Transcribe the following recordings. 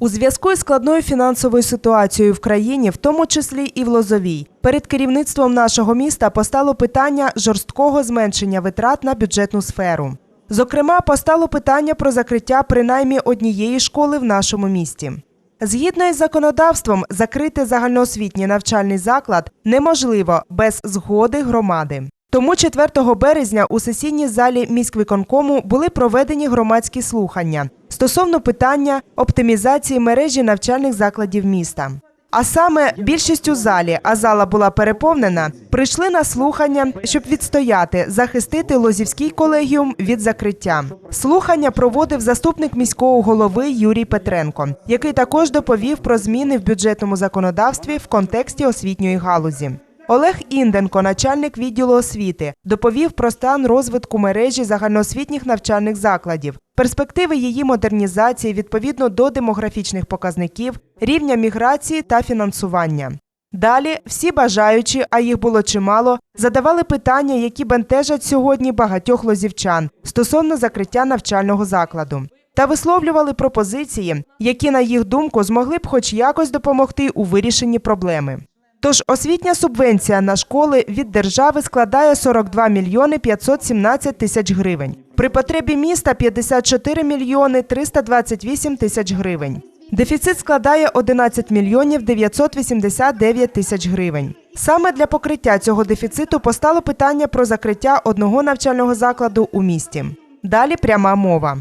У зв'язку із складною фінансовою ситуацією в країні, в тому числі і в Лозовій, перед керівництвом нашого міста постало питання жорсткого зменшення витрат на бюджетну сферу. Зокрема, постало питання про закриття принаймні однієї школи в нашому місті. Згідно із законодавством, закрити загальноосвітній навчальний заклад неможливо без згоди громади. Тому 4 березня у сесійній залі міськвиконкому були проведені громадські слухання стосовно питання оптимізації мережі навчальних закладів міста. А саме більшість у залі, а зала була переповнена, прийшли на слухання, щоб відстояти, захистити Лозівський колегіум від закриття. Слухання проводив заступник міського голови Юрій Петренко, який також доповів про зміни в бюджетному законодавстві в контексті освітньої галузі. Олег Інденко, начальник відділу освіти, доповів про стан розвитку мережі загальноосвітніх навчальних закладів, перспективи її модернізації відповідно до демографічних показників, рівня міграції та фінансування. Далі всі бажаючі, а їх було чимало, задавали питання, які бентежать сьогодні багатьох лозівчан стосовно закриття навчального закладу, та висловлювали пропозиції, які, на їх думку, змогли б хоч якось допомогти у вирішенні проблеми. Тож освітня субвенція на школи від держави складає 42 мільйони 517 тисяч гривень. При потребі міста 54 мільйони 328 тисяч гривень. Дефіцит складає 11 мільйонів 989 тисяч гривень. Саме для покриття цього дефіциту постало питання про закриття одного навчального закладу у місті. Далі пряма мова.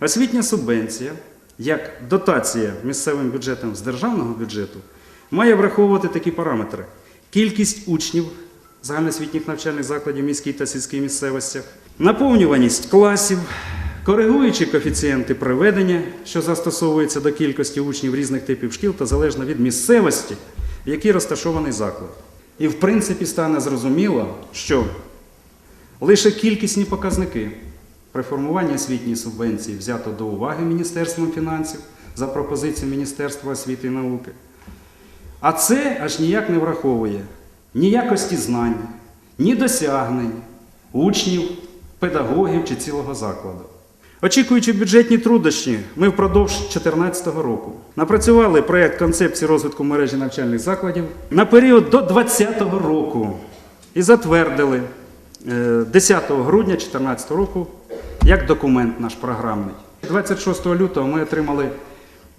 Освітня субвенція, як дотація місцевим бюджетам з державного бюджету, має враховувати такі параметри: кількість учнів загальноосвітніх навчальних закладів міській та сільській місцевостях, наповнюваність класів, коригуючі коефіцієнти приведення, що застосовуються до кількості учнів різних типів шкіл та залежно від місцевості, в якій розташований заклад. І в принципі стане зрозуміло, що Лише кількісні показники при формуванні освітньої субвенції взято до уваги Міністерством фінансів за пропозицією Міністерства освіти і науки. А це аж ніяк не враховує ні якості знань, ні досягнень учнів, педагогів чи цілого закладу. Очікуючи бюджетні труднощі, ми впродовж 2014 року напрацювали проєкт концепції розвитку мережі навчальних закладів на період до 2020 року і затвердили е, 10 грудня 2014 року як документ наш програмний. 26 лютого ми отримали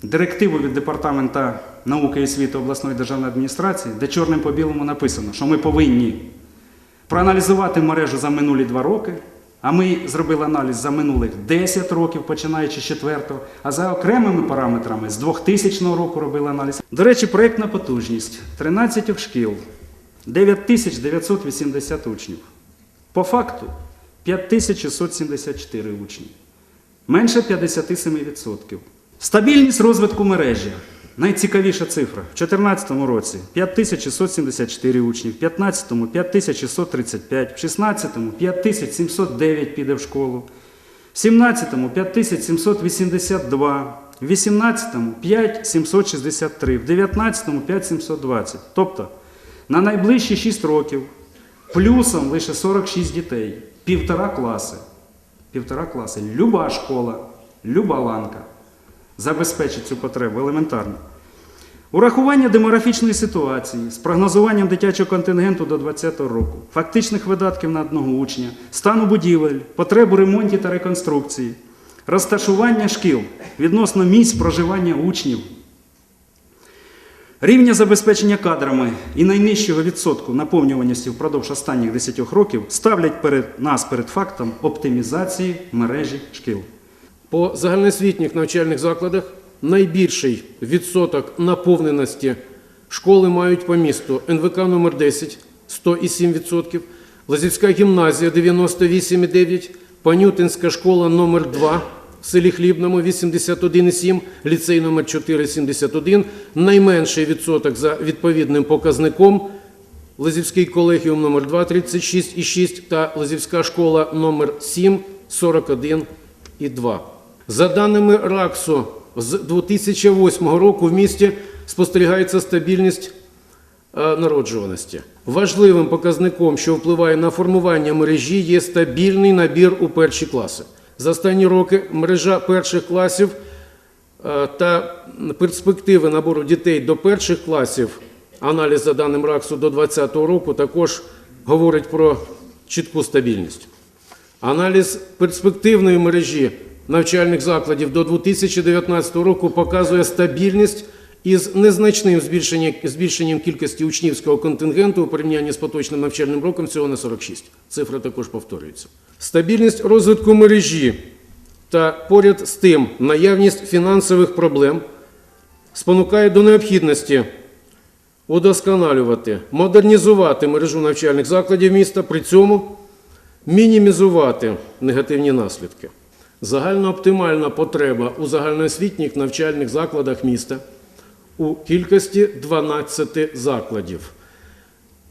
директиву від Департамента науки і освіти обласної державної адміністрації, де чорним по білому написано, що ми повинні проаналізувати мережу за минулі два роки. А ми зробили аналіз за минулих 10 років, починаючи з 4-го, а за окремими параметрами з 2000 року робили аналіз. До речі, проєктна потужність 13 шкіл, 9980 учнів. По факту 5674 учні. Менше 57%. Стабільність розвитку мережі. Найцікавіша цифра. В 2014 році 5674 учні, в 2015 5635, в 2016 5709 піде в школу, в 17 5782, в 18 5763, в 19 5720. Тобто на найближчі 6 років плюсом лише 46 дітей, півтора класи. Півтора класи. Люба школа, люба ланка забезпечить цю потребу елементарно. Урахування демографічної ситуації з прогнозуванням дитячого контингенту до 2020 року, фактичних видатків на одного учня, стану будівель, потребу ремонту та реконструкції, розташування шкіл відносно місць проживання учнів, рівня забезпечення кадрами і найнижчого відсотку наповнюваності впродовж останніх 10 років ставлять перед нас перед фактом оптимізації мережі шкіл. По загальноосвітніх навчальних закладах найбільший відсоток наповненості школи мають по місту НВК номер 10 107%, Лазівська гімназія 98,9%, Панютинська школа номер 2 в селі Хлібному 81,7%, ліцей номер 4 71, найменший відсоток за відповідним показником Лазівський колегіум номер 2 36,6 та Лазівська школа номер 7 41,2. За даними РАКСу, з 2008 року в місті спостерігається стабільність е, народжуваності. Важливим показником, що впливає на формування мережі, є стабільний набір у перші класи. За останні роки мережа перших класів е, та перспективи набору дітей до перших класів, аналіз за даним РАКСу до 2020 року також говорить про чітку стабільність. Аналіз перспективної мережі навчальних закладів до 2019 року показує стабільність із незначним збільшенням, кількості учнівського контингенту у порівнянні з поточним навчальним роком всього на 46. Цифра також повторюється. Стабільність розвитку мережі та поряд з тим наявність фінансових проблем спонукає до необхідності удосконалювати, модернізувати мережу навчальних закладів міста, при цьому мінімізувати негативні наслідки. Загальнооптимальна потреба у загальноосвітніх навчальних закладах міста у кількості 12 закладів.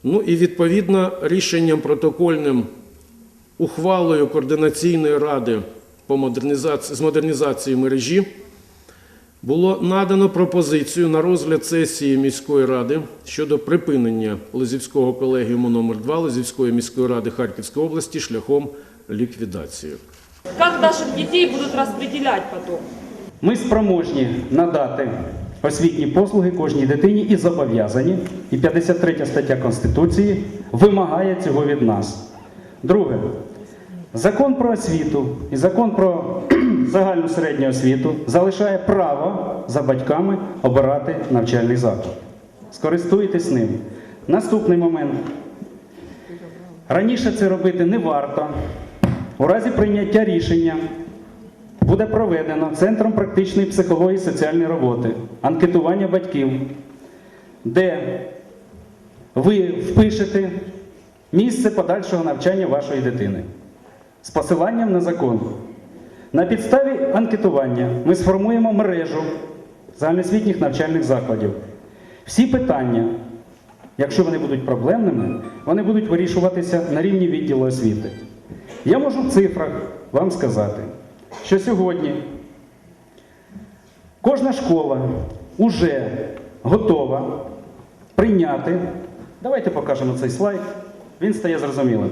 Ну і відповідно рішенням протокольним ухвалою координаційної ради по модернізації, з модернізації мережі було надано пропозицію на розгляд сесії міської ради щодо припинення Лизівського колегіуму номер 2 Лизівської міської ради Харківської області шляхом ліквідації. Как наших детей будут распределять потом? Ми спроможні надати освітні послуги кожній дитині і зобов'язані. І 53 стаття Конституції вимагає цього від нас. Друге, закон про освіту і закон про загальну середню освіту залишає право за батьками обирати навчальний заклад. Скористуйтесь ним. Наступний момент. Раніше це робити не варто. У разі прийняття рішення буде проведено Центром практичної психології і соціальної роботи анкетування батьків, де ви впишете місце подальшого навчання вашої дитини з посиланням на закон. На підставі анкетування ми сформуємо мережу загальноосвітніх навчальних закладів. Всі питання, якщо вони будуть проблемними, вони будуть вирішуватися на рівні відділу освіти. Я можу в цифрах вам сказати, що сьогодні кожна школа вже готова прийняти. Давайте покажемо цей слайд, він стає зрозумілим.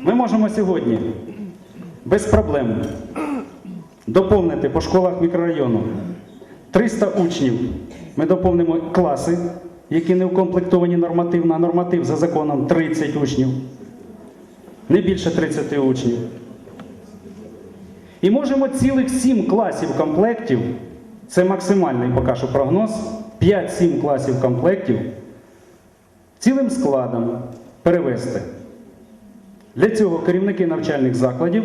Ми можемо сьогодні без проблем доповнити по школах мікрорайону 300 учнів. Ми доповнимо класи, які не укомплектовані нормативно, а норматив за законом 30 учнів не більше 30 учнів. І можемо цілих 7 класів комплектів, це максимальний поки що прогноз, 5-7 класів комплектів цілим складом перевести. Для цього керівники навчальних закладів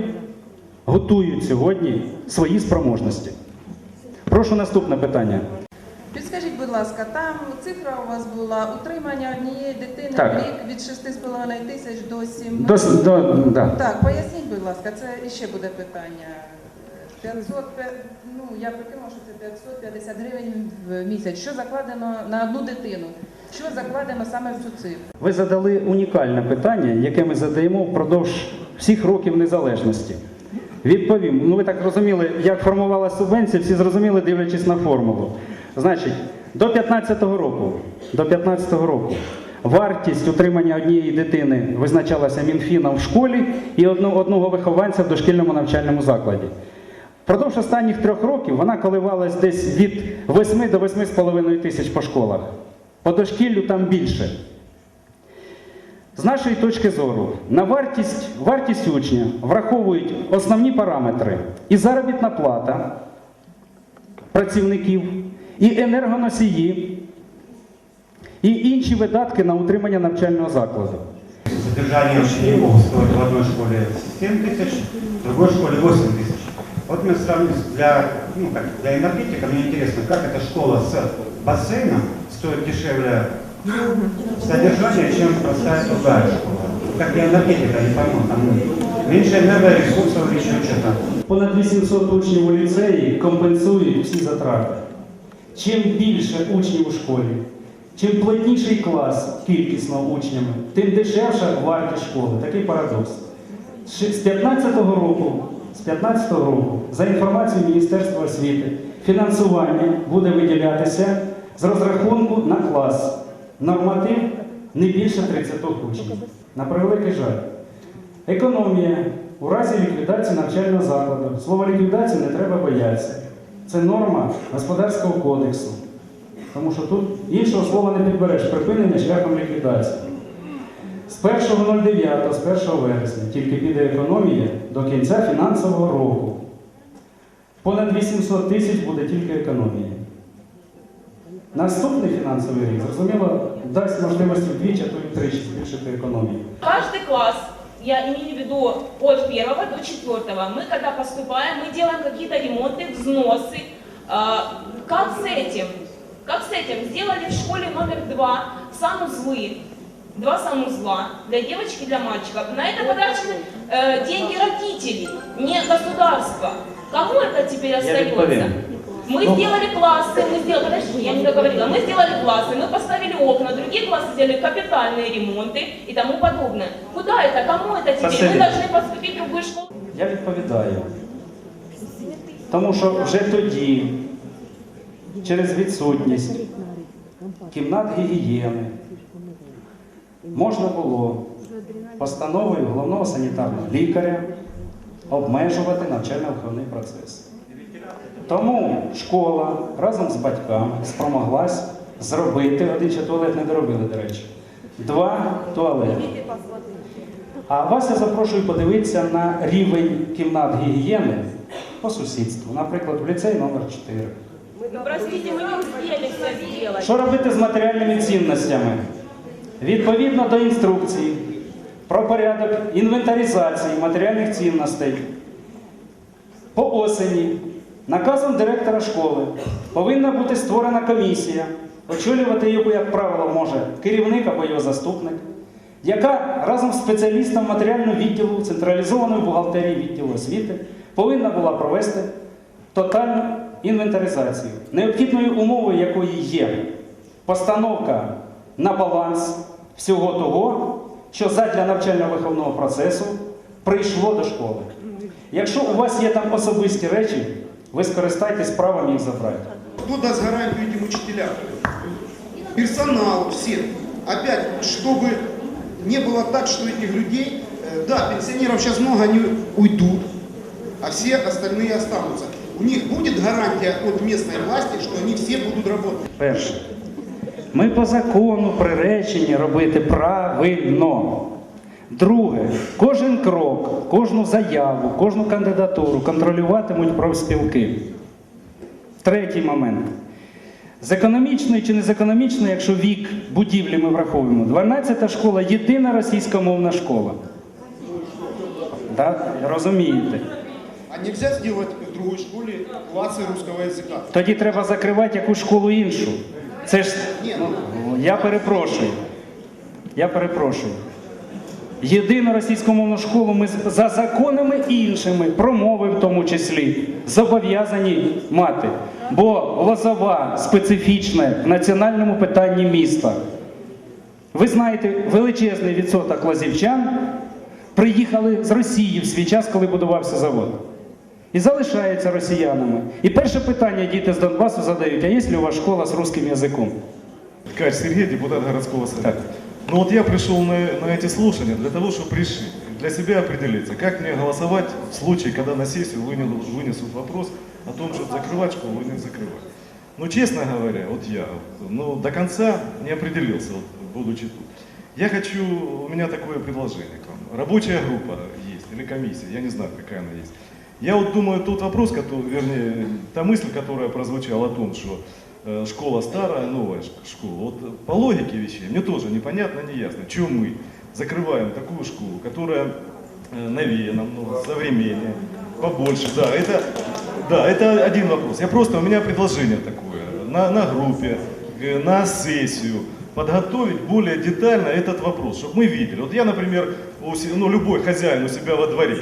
готують сьогодні свої спроможності. Прошу наступне питання. Ласка, там цифра у вас була утримання однієї дитини Так. в рік від 6,5 тисяч до 7. До, до, да. Так, поясніть, будь ласка, це іще буде питання. 500, пе- ну я прикинула, що це 550 гривень в місяць. Що закладено на одну дитину? Що закладено саме в цю цифру? Ви задали унікальне питання, яке ми задаємо впродовж всіх років незалежності. Відповім, ну ви так розуміли, як формувалася субвенція, всі зрозуміли, дивлячись на формулу. Значить, до 15-го року, до 15-го року вартість утримання однієї дитини визначалася Мінфіном в школі і одного вихованця в дошкільному навчальному закладі. Впродовж останніх трьох років вона коливалась десь від 8 до 8,5 тисяч по школах. По дошкіллю там більше. З нашої точки зору, на вартість, вартість учня враховують основні параметри і заробітна плата працівників, і енергоносії, і інші видатки на утримання навчального закладу. Содержание учеников стоит в одной школе 7 тысяч, в другой школе 8 тысяч. Вот мы сравним для, ну, как, для энергетика, мне интересно, как эта школа с бассейном стоит дешевле содержание, чем простая другая школа. Как для энергетика, не пойму, там меньше энергоресурсов или еще что-то. Понад 800 учнів у ліцеї компенсують всі затрати. Чим більше учнів у школі, чим плотніший клас кількісно учнями, тим дешевша вартість школи. Такий парадокс. З 15-го року, з 15-го року, за інформацією Міністерства освіти, фінансування буде виділятися з розрахунку на клас. Норматив не більше 30 учнів. На превеликий жаль. Економія у разі ліквідації навчального закладу. Слово ліквідація не треба боятися. Це норма господарського кодексу. Тому що тут іншого слова не підбереш припинення шляхом ліквідації. З 1.09, з 1 вересня тільки піде економія до кінця фінансового року. Понад 800 тисяч буде тільки економія. Наступний фінансовий рік, зрозуміло, дасть можливість вдвічі, то й втричі збільшити економію. Каждый класс, я имею в виду от первого до четвертого, мы когда поступаем, мы делаем какие-то ремонты, взносы. А, Как с этим? Как с этим? Сделали в школе номер два санузлы, два санузла для девочек и для мальчиков. На это потрачены э, деньги родителей, не государства. Кому это теперь остается? Мы сделали классы, мы сделали, подожди, я не договорила, мы сделали классы, мы поставили окна, другие классы сделали капитальные ремонты и тому подобное. Куда это, кому это теперь? Спасибо. Мы должны поступить в другую школу. Я відповідаю. Тому що вже тоді, через відсутність кімнат гігієни, можна було постановою головного санітарного лікаря обмежувати навчально-виховний процес. Тому школа разом з батьками спромоглась зробити, один ще туалет не доробили, до речі, два туалети. А вас я запрошую подивитися на рівень кімнат гігієни по сусідству, наприклад, в ліцей номер 4. Ну, простите, мы не успели все сделать. Що робити з матеріальними цінностями? Відповідно до інструкції про порядок інвентаризації матеріальних цінностей по осені наказом директора школи повинна бути створена комісія, очолювати її, як правило, може керівник або його заступник, яка разом з спеціалістом матеріального відділу централізованої бухгалтерії відділу освіти повинна була провести тотальну інвентаризацію, необхідною умовою якої є постановка на баланс всього того, що задля навчально-виховного процесу прийшло до школи. Якщо у вас є там особисті речі, ви скористайтесь правом їх забрати. Кто даст гарантию этим учителям? Персоналу, всем. Опять, чтобы не было так, что этих людей, э, да, пенсионеров сейчас много, они уйдут, а все остальные останутся. У них будет гарантия от местной власти, что они все будут работать. Перше. Ми по закону приречені робити правильно. Друге, кожен крок, кожну заяву, кожну кандидатуру контролюватимуть профспілки. Третій момент. З економічної чи не з економічної, якщо вік будівлі ми враховуємо, 12-та школа єдина російськомовна школа. Так? Розумієте? А нельзя сделать в другой школе классы русского языка? Тоді треба закривати якусь школу іншу. Це ж ну, я перепрошую. Я перепрошую. Єдину російськомовну школу ми за законами іншими, про мови в тому числі, зобов'язані мати. Бо Лозова специфічна в національному питанні міста. Ви знаєте, величезний відсоток лазівчан приїхали з Росії в свій час, коли будувався завод. І залишаються росіянами. І перше питання діти з Донбасу задають: а є ли у вас школа з русским язиком? Ткач Сергей, депутат городского совета. Так. Ну вот я пришел на, на эти слушания для того, чтобы решить, для себя определиться, как мне голосовать в случае, когда на сессию вынесут, вынесут вопрос о том, чтобы закрывать школу или не закрывать. Ну, честно говоря, вот я ну, до конца не определился, вот, будучи тут. Я хочу, у меня такое предложение к вам. Рабочая группа есть или комиссия, я не знаю, какая она есть. Я вот думаю, тот вопрос, который, вернее, та мысль, которая прозвучала о том, что школа старая, новая школа, вот э, по логике вещей мне тоже непонятно, не ясно, чего мы закрываем такую школу, которая э, новее, намного современнее, побольше. Да, это, да, это один вопрос. Я просто, у меня предложение такое, на, на группе, э, на сессию, подготовить более детально этот вопрос, чтобы мы видели. Вот я, например, у ну, любой хозяин у себя во дворе,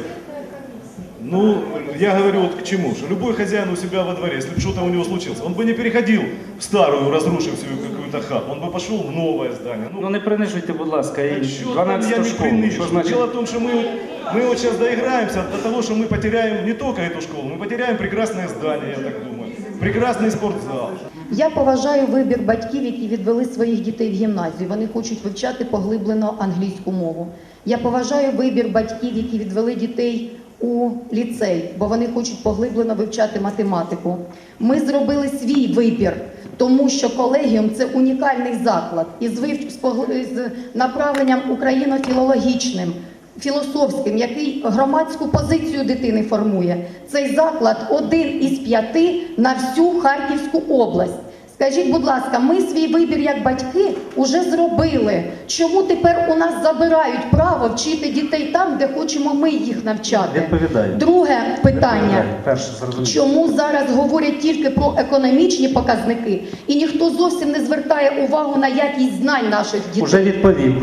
ну, я говорю вот к чему, что любой хозяин у себя во дворе, если бы что-то у него случилось, он бы не переходил в старую, разрушившую какую-то хату, он бы пошел в новое здание. Ну не принижуйте, будь ласка, і Так что там 12 я не школу. принижу. Що значить? Дело в том, что мы, вот- мы вот сейчас доиграемся до того, что мы потеряем не только эту школу, мы потеряем прекрасное здание, я так думаю, прекрасный спортзал. Я поважаю вибір батьків, які відвели своїх дітей в гімназію. Вони хочуть вивчати поглиблено англійську мову. Я поважаю вибір батьків, які відвели дітей у ліцей, бо вони хочуть поглиблено вивчати математику. Ми зробили свій вибір, тому що колегіум це унікальний заклад із, вив... з погли- з направленням україно-філологічним. Філософським, який громадську позицію дитини формує, цей заклад один із п'яти на всю Харківську область. Скажіть, будь ласка, ми свій вибір як батьки уже зробили. Чому тепер у нас забирають право вчити дітей там, де хочемо ми їх навчати? Відповідаю. Друге питання. Перше. Чому зараз говорять тільки про економічні показники, і ніхто зовсім не звертає увагу на якість знань наших дітей? Уже відповів.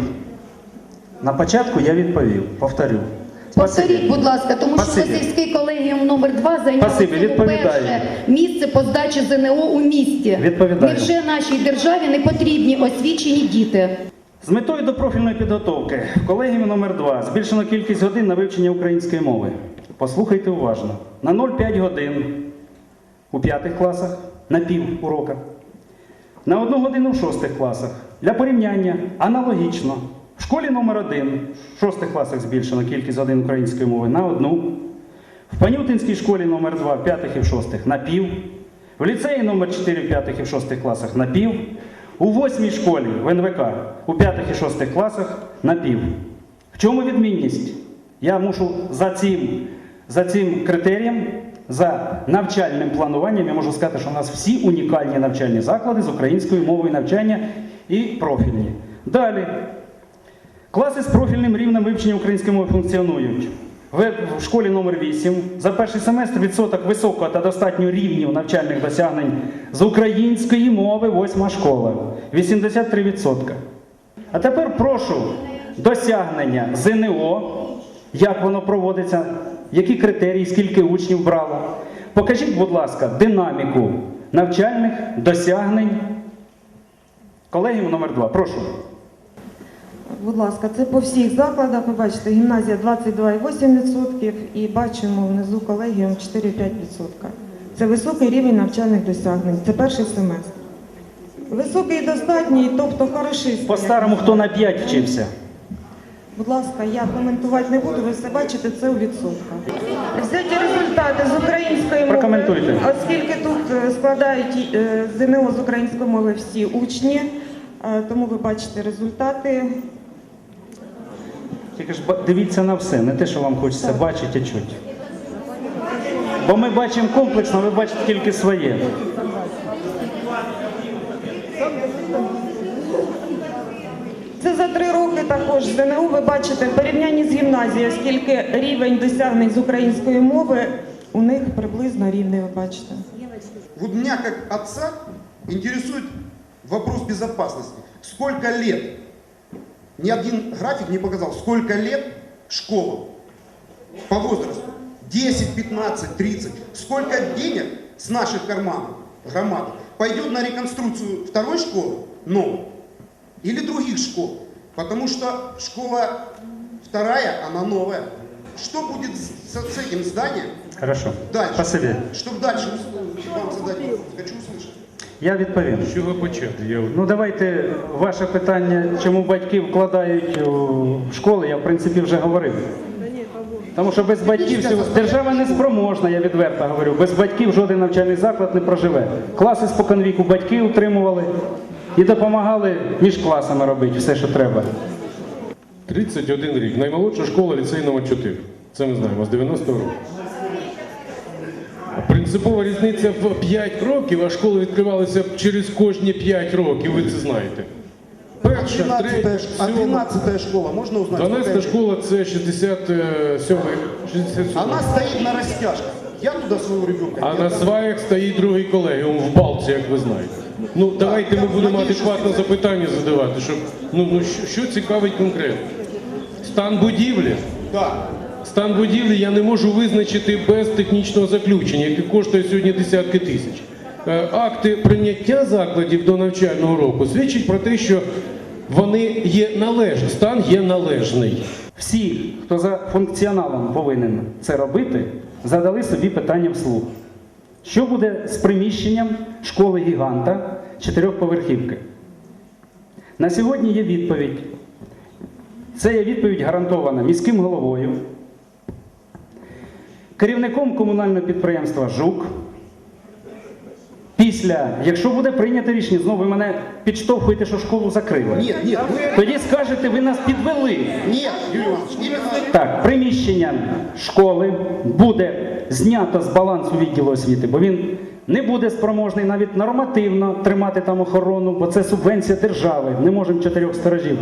На початку я відповів. Повторю. Повторіть, будь ласка, тому що Спасибі. Колегіум номер 2 зайняв Спасибі, у відповідаю. перше місце по здачі ЗНО у місті. Відповідаю. Невже нашій державі не потрібні освічені діти? З метою до профільної підготовки в колегіумі номер 2 збільшено кількість годин на вивчення української мови. Послухайте уважно. На 0,5 годин у п'ятих класах на пів урока. На одну годину в шостих класах. Для порівняння аналогічно. В школі номер 1 в шостих класах збільшено кількість годин української мови на одну. В Панютинській школі номер 2 в п'ятих і в шостих на пів. В ліцеї номер 4 в п'ятих і в шостих класах на пів. У восьмій школі в НВК у п'ятих і шостих класах на пів. В чому відмінність? Я мушу за цим, за цим критерієм, за навчальним плануванням, я можу сказати, що у нас всі унікальні навчальні заклади з українською мовою навчання і профільні. Далі. Класи з профільним рівнем вивчення української мови функціонують. В школі номер 8 за перший семестр відсоток високого та достатньо рівнів навчальних досягнень з української мови восьма школа 83%. А тепер прошу досягнення ЗНО, як воно проводиться, які критерії, скільки учнів брало. Покажіть, будь ласка, динаміку навчальних досягнень. Колегіум номер 2 прошу. Будь ласка, це по всіх закладах. Ви бачите, гімназія 22,8% і бачимо внизу колегіум 4,5%. Це високий рівень навчальних досягнень. Це перший семестр. Високий і достатній, тобто хороший. По-старому, хто на 5 вчився? Будь ласка, я коментувати не буду, ви все бачите, це у відсотках. Взяті результати з української мови, Прокоментуйте. оскільки тут е, складають е, ЗНО з української мови всі учні, е, тому ви бачите результати. Тільки ж дивіться на все, не те, що вам хочеться бачити, а чути. Бо ми бачимо комплексно, ви бачите тільки своє. Це за три роки також ЗНО. Ви бачите в порівнянні з гімназією, оскільки рівень досягнень з української мови у них приблизно рівний, ви бачите. Вот меня как отца интересует вопрос безопасности. Сколько лет? Ни один график не показал, сколько лет школа по возрасту. 10, 15, 30. Сколько денег с наших карманов, громады, пойдет на реконструкцию второй школы, новой, или других школ. Потому что школа вторая, она новая. Что будет с, с этим зданием Хорошо. дальше? Спасибі. Чтобы дальше вам задать. Хочу услышать. Я відповім. З чого почати? Я Ну давайте ваше питання, чому батьки вкладають у школи, я в принципі вже говорив. Тому що без батьків держава не спроможна, я відверто говорю. Без батьків жоден навчальний заклад не проживе. Класи споконвіку батьки утримували і допомагали між класами робити все, що треба. 31 рік. Наймолодша школа ліцей номер 4. Це ми знаємо, з 90 років. Принципова різниця в 5 років, а школи відкривалися через кожні 5 років, ви це знаєте. Перша, 12 третя, а сьома. 12 школа, можно узнать? 12 школа це 67 67 Она стоит на растяжках. Я туда своего ребенка А не на отдам. сваях стоїть другий колегіум в Балці, як ви знаєте. Ну давайте ми будемо адекватно запитання задавати, щоб ну, ну що, що цікавить конкретно. Стан будівлі. Да. Стан будівлі я не можу визначити без технічного заключення, яке коштує сьогодні десятки тисяч. Е, Акти прийняття закладів до навчального року свідчать про те, що вони є належні, стан є належний. Всі, хто за функціоналом повинен це робити, задали собі питання вслух. Що буде з приміщенням школи гіганта чотирьохповерхівки? На сьогодні є відповідь. Це є відповідь гарантована міським головою, керівником комунального підприємства Жук. Після, якщо буде прийнято рішення, знову ви мене підштовхуєте, що школу закрили. Нет, нет, вы... Тоді скажете, ви нас підвели. Юрий Так, приміщення школи буде знято з балансу відділу освіти, бо він не буде спроможний навіть нормативно тримати там охорону, бо це субвенція держави. Не можемо чотирьох сторожів.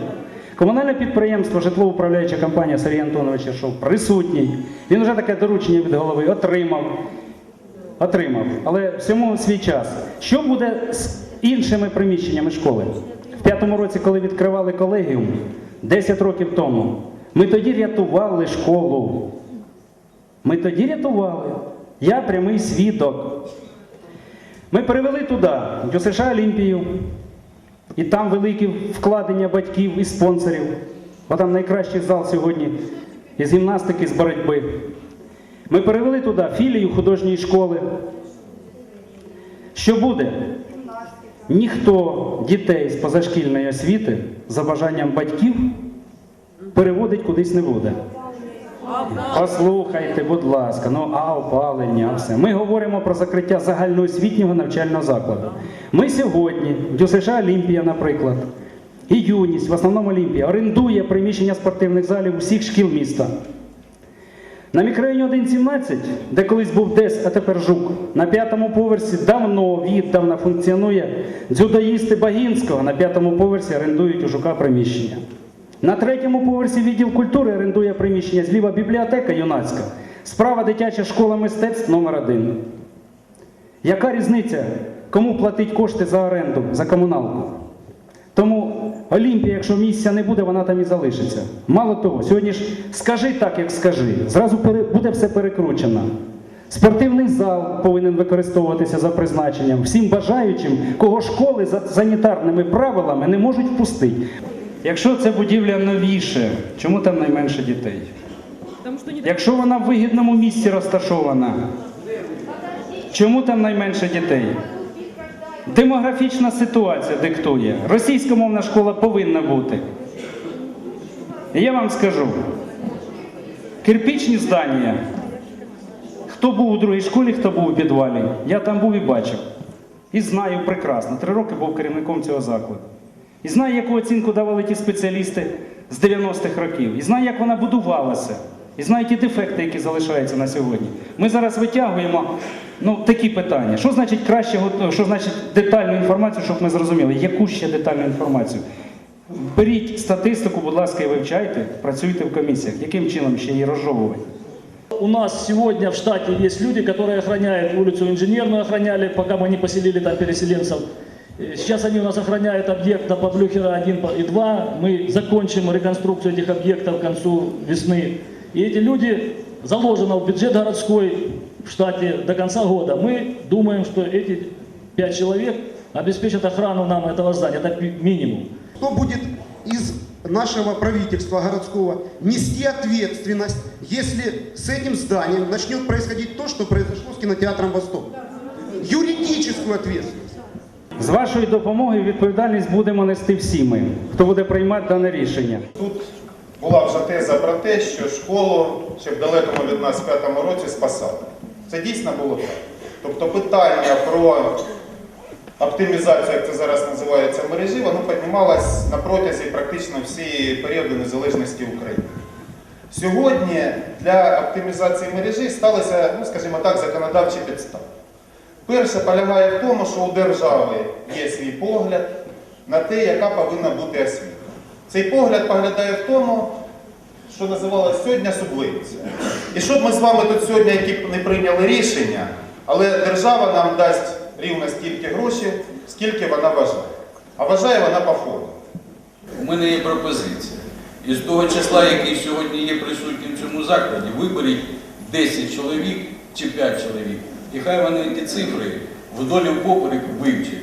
Комунальне підприємство, житлово-управляюча компанія Сергій Антонович Шов присутній. Він вже таке доручення від голови отримав. Отримав, але всьому свій час. Що буде з іншими приміщеннями школи? В п'ятому році, коли відкривали колегіум, 10 років тому, ми тоді рятували школу. Ми тоді рятували. Я прямий свідок. Ми перевели туди, до США Олімпію, і там великі вкладення батьків і спонсорів. Бо там найкращий зал сьогодні із гімнастики, з боротьби. Ми перевели туди філію художньої школи. Що буде? Ніхто дітей з позашкільної освіти за бажанням батьків переводить кудись не буде. Послухайте, будь ласка, ну а опалення, все. Ми говоримо про закриття загальноосвітнього навчального закладу. Ми сьогодні, ДЮСШ Олімпія, наприклад, і юність, в основному Олімпія, орендує приміщення спортивних залів усіх шкіл міста. На мікрорайоні 1.17, де колись був ДЕС, а тепер ЖУК, на п'ятому поверсі давно віддавна функціонує дзюдоїсти Багінського. На п'ятому поверсі орендують у ЖУКа приміщення. На третьому поверсі відділ культури орендує приміщення зліва бібліотека юнацька, справа дитяча школа мистецтв номер 1 Яка різниця, кому платить кошти за оренду, за комуналку? Тому Олімпія, якщо місця не буде, вона там і залишиться. Мало того, сьогодні ж скажи так, як скажи, зразу буде все перекручено. Спортивний зал повинен використовуватися за призначенням всім бажаючим, кого школи за санітарними правилами не можуть впустити. Якщо це будівля новіше, чому там найменше дітей? Якщо вона в вигідному місці розташована, чому там найменше дітей? Демографічна ситуація диктує. Російськомовна школа повинна бути. І я вам скажу: кирпічні здання. Хто був у другій школі, хто був у підвалі, я там був і бачив. І знаю прекрасно. Три роки був керівником цього закладу. І знаю, яку оцінку давали ті спеціалісти з 90-х років. І знаю, як вона будувалася. І знаю ті дефекти, які залишаються на сьогодні. Ми зараз витягуємо ну, такі питання. Що значить краще, що значить детальну інформацію, щоб ми зрозуміли, яку ще детальну інформацію? Беріть статистику, будь ласка, і вивчайте, працюйте в комісіях. Яким чином ще її розжовувати? У нас сегодня в штате есть люди, которые охраняют улицу Инженерную, охраняли, пока мы не поселили там переселенцев. Э, Сейчас они у нас охраняют объект на Павлюхера 1 и 2. Мы закончим реконструкцию этих объектов к концу весны. И эти люди заложено в бюджет городской в штате до конца года. Мы думаем, что эти пять человек обеспечат охрану нам этого здания. Это ми- минимум. Кто будет из нашего правительства городского нести ответственность, если с этим зданием начнет происходить то, что произошло с кинотеатром «Восток»? Юридическую ответственность. З вашою допомогою відповідальність будемо нести всі ми, хто буде приймати дане рішення. Тут була вже теза про те, що школу ще в далекому від нас п'ятому році спасали. Це дійсно було так. Тобто питання про оптимізацію, як це зараз називається, мережі, воно піднімалось на протязі практично всієї періоду незалежності України. Сьогодні для оптимізації мережі сталися, ну скажімо так, законодавчі підстави. Перше полягає в тому, що у держави є свій погляд на те, яка повинна бути освіта. Цей погляд поглядає в тому, що називалось сьогодні субвенція. І щоб ми з вами тут сьогодні які не прийняли рішення, але держава нам дасть рівно стільки грошей, скільки вона вважає. А вважає вона по формі. У мене є пропозиція. Із того числа, який сьогодні є присутнім в цьому закладі, виберіть 10 чоловік чи 5 чоловік. І хай вони ті цифри вдолі впоперек вивчать.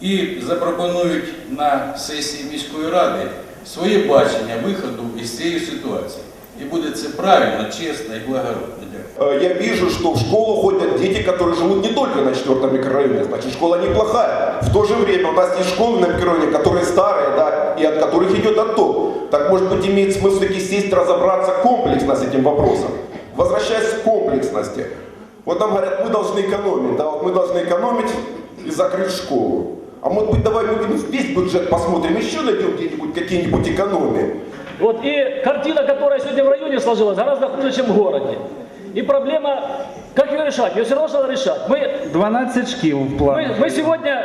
І запропонують на сесії міської ради своє бачення виходу із цієї ситуації. І буде це правильно, чесно і благородно. Дякую. Э, Я вижу, что в школу ходят дети, которые живут не только на четвертом микрорайоне, значит школа неплохая. В то же время у нас есть школы на микрорайоне, которые старые, да, и от которых идет отток. Так может быть имеет смысл все-таки сесть, разобраться комплексно с этим вопросом. Возвращаясь к комплексности. вот нам говорят, мы должны экономить, да, вот мы должны экономить и закрыть школу. А может быть давай мы весь бюджет посмотрим, еще найдем где-нибудь какие-нибудь экономии. Вот и картина, которая сегодня в районе сложилась, гораздо хуже, чем в городе. И проблема, как ее решать? Ее все равно надо решать. Мы 12 шкіл в плані. Мы, мы сегодня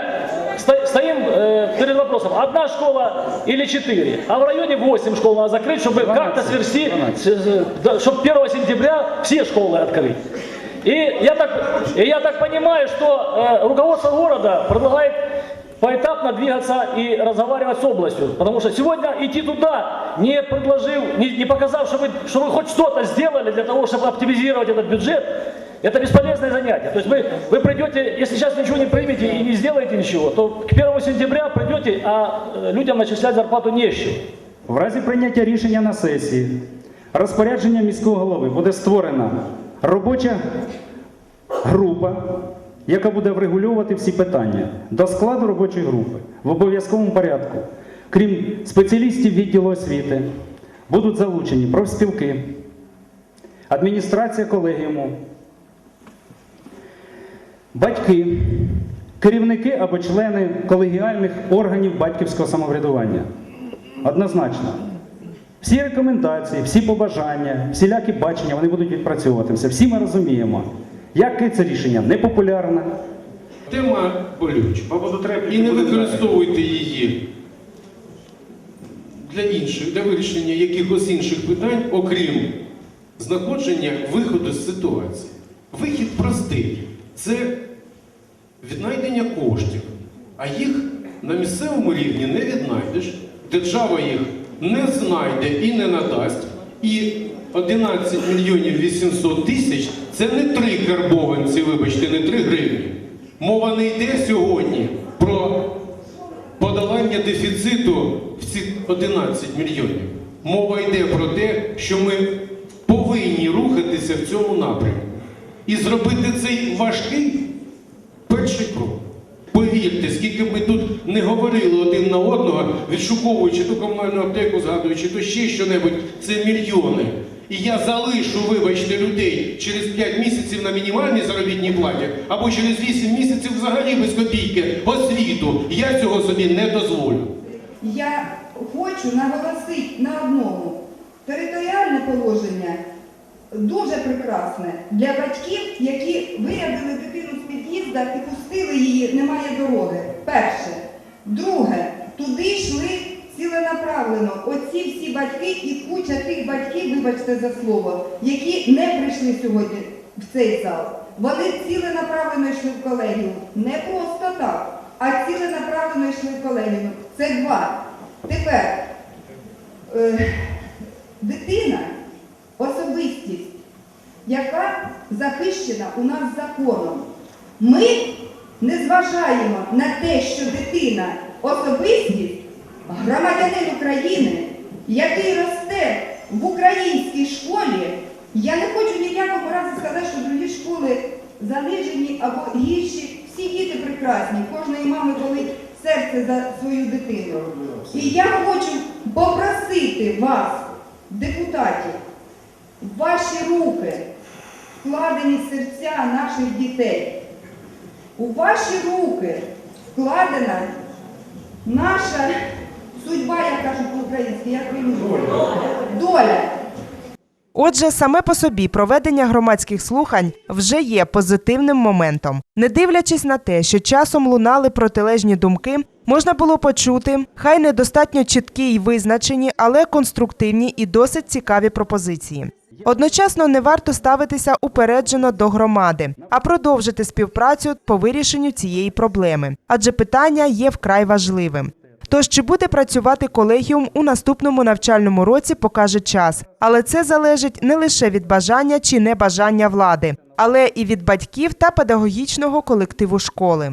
сто- стоим э, перед вопросом, одна школа или четыре, а в районе 8 школ надо закрыть, чтобы как-то сверсти, чтобы 1 сентября все школы открыть. И я так, и я так понимаю, что э, руководство города предлагает поэтапно двигаться и разговаривать с областью. Потому что сегодня идти туда, не предложив, не, не показав, что вы, что вы хоть что-то сделали для того, чтобы оптимизировать этот бюджет, это бесполезное занятие. То есть вы, вы придете, если сейчас ничего не примете и не сделаете ничего, то к 1 сентября придете, а э, людям начислять зарплату не с чем. В разі прийняття рішення на сесії, розпорядження міського голови буде створена робоча група, яка буде врегулювати всі питання до складу робочої групи в обов'язковому порядку. Крім спеціалістів відділу освіти, будуть залучені профспілки, адміністрація колегіуму, батьки, керівники або члени колегіальних органів батьківського самоврядування. Однозначно. Всі рекомендації, всі побажання, всілякі бачення, вони будуть відпрацьовуватися. Всі ми розуміємо, яке це рішення непопулярне. Тема болюча. І не використовуйте її для інших, для вирішення якихось інших питань, окрім знаходження виходу з ситуації. Вихід простий це віднайдення коштів, а їх на місцевому рівні не віднайдеш, держава їх не знайде і не надасть. І 11 мільйонів 800 тисяч це не три карбованці, вибачте, не три гривні. Мова не йде сьогодні про подолання дефіциту в ці 11 мільйонів. Мова йде про те, що ми повинні рухатися в цьому напрямку. І зробити цей важкий перший крок. Повірте, скільки ми тут не говорили один на одного, відшуковуючи ту комунальну аптеку, згадуючи, то ще що-небудь, це мільйони. І я залишу, вибачте, людей через 5 місяців на мінімальній заробітній платі, або через 8 місяців взагалі без копійки освіту. Я цього собі не дозволю. Я хочу наголосити на одному. Територіальне положення дуже прекрасне для батьків, які вирядили дитину з під'їзда і пустили її, немає дороги. Перше. Друге, туди йшли ціленаправлено оці всі батьки і куча тих батьків, вибачте за слово, які не прийшли сьогодні в цей зал. Вони ціленаправлено йшли в колегію. Не просто так, а ціленаправлено йшли в колегію. Це два. Тепер е, дитина особистість, яка захищена у нас законом. Ми не зважаємо на те, що дитина особистість, громадянин України, який росте в українській школі. Я не хочу ні в якому разі сказати, що другі школи занижені або гірші. Всі діти прекрасні, кожної мами болить серце за свою дитину. І я хочу попросити вас, депутатів, ваші руки вкладені серця наших дітей. У ваші руки вкладена наша судьба, як кажуть по-українськи, як ви. Доля. Отже, саме по собі проведення громадських слухань вже є позитивним моментом. Не дивлячись на те, що часом лунали протилежні думки, можна було почути, хай недостатньо чіткі й визначені, але конструктивні і досить цікаві пропозиції. Одночасно не варто ставитися упереджено до громади, а продовжити співпрацю по вирішенню цієї проблеми, адже питання є вкрай важливим. Тож чи буде працювати колегіум у наступному навчальному році, покаже час. Але це залежить не лише від бажання чи небажання влади, але і від батьків та педагогічного колективу школи.